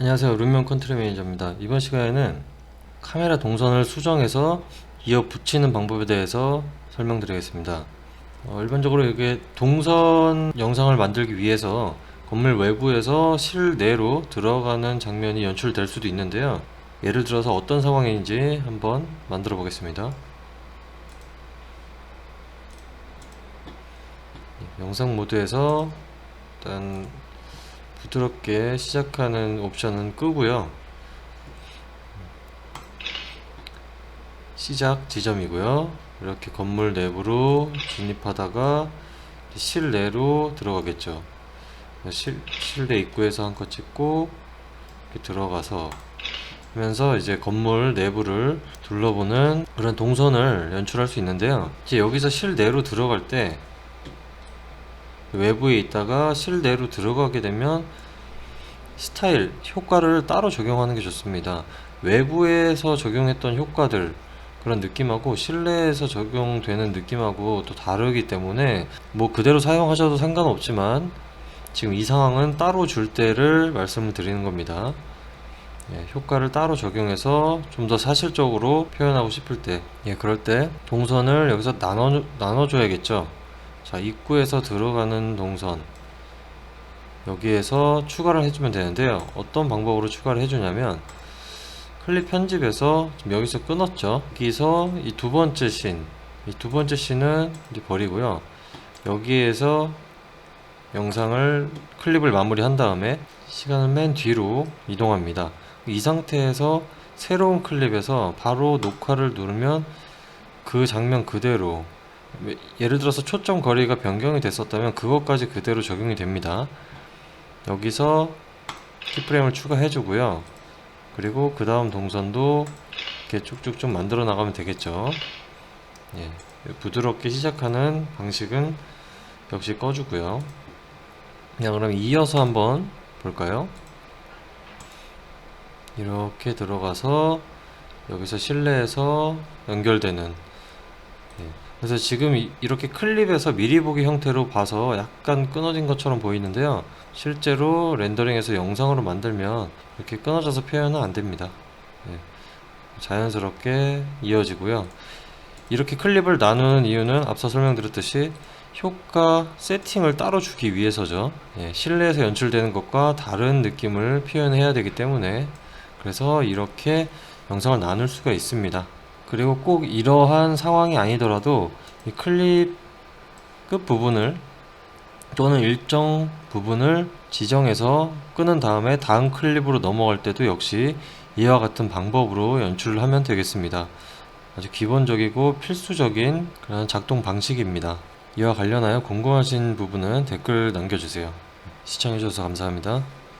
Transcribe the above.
안녕하세요. 룸면 컨트리 매니저입니다. 이번 시간에는 카메라 동선을 수정해서 이어 붙이는 방법에 대해서 설명드리겠습니다. 어, 일반적으로 이게 동선 영상을 만들기 위해서 건물 외부에서 실내로 들어가는 장면이 연출될 수도 있는데요. 예를 들어서 어떤 상황인지 한번 만들어 보겠습니다. 영상 모드에서 일단 부드럽게 시작하는 옵션은 끄고요. 시작 지점이고요. 이렇게 건물 내부로 진입하다가 실내로 들어가겠죠. 실, 실내 입구에서 한 컷 찍고 들어가서 하면서 이제 건물 내부를 둘러보는 그런 동선을 연출할 수 있는데요. 이제 여기서 실내로 들어갈 때 외부에 있다가 실내로 들어가게 되면 스타일, 효과를 따로 적용하는 게 좋습니다. 외부에서 적용했던 효과들, 그런 느낌하고 실내에서 적용되는 느낌하고 또 다르기 때문에 뭐 그대로 사용하셔도 상관없지만 지금 이 상황은 따로 줄 때를 말씀을 드리는 겁니다. 예, 효과를 따로 적용해서 좀 더 사실적으로 표현하고 싶을 때, 예, 그럴 때 동선을 여기서 나눠, 나눠줘야겠죠. 자, 입구에서 들어가는 동선. 여기에서 추가를 해주면 되는데요. 어떤 방법으로 추가를 해주냐면, 클립 편집에서 여기서 끊었죠. 여기서 이 두 번째 씬, 이 두 번째 씬은 이제 버리고요. 여기에서 영상을 클립을 마무리 한 다음에 시간을 맨 뒤로 이동합니다. 이 상태에서 새로운 클립에서 바로 녹화를 누르면 그 장면 그대로 예를 들어서 초점 거리가 변경이 됐었다면 그것까지 그대로 적용이 됩니다. 여기서 키프레임을 추가해 주고요. 그리고 그 다음 동선도 이렇게 쭉쭉 좀 만들어 나가면 되겠죠. 예, 부드럽게 시작하는 방식은 역시 꺼주고요. 자, 그럼 이어서 한번 볼까요? 이렇게 들어가서 여기서 실내에서 연결되는 예, 그래서 지금 이- 이렇게 클립에서 미리 보기 형태로 봐서 약간 끊어진 것처럼 보이는데요. 실제로 렌더링해서 영상으로 만들면 이렇게 끊어져서 표현은 안 됩니다. 예, 자연스럽게 이어지고요. 이렇게 클립을 나누는 이유는 앞서 설명드렸듯이 효과 세팅을 따로 주기 위해서죠. 예, 실내에서 연출되는 것과 다른 느낌을 표현해야 되기 때문에 그래서 이렇게 영상을 나눌 수가 있습니다. 그리고 꼭 이러한 상황이 아니더라도 이 클립 끝 부분을 또는 일정 부분을 지정해서 끄는 다음에 다음 클립으로 넘어갈 때도 역시 이와 같은 방법으로 연출을 하면 되겠습니다. 아주 기본적이고 필수적인 그런 작동 방식입니다. 이와 관련하여 궁금하신 부분은 댓글 남겨주세요. 시청해주셔서 감사합니다.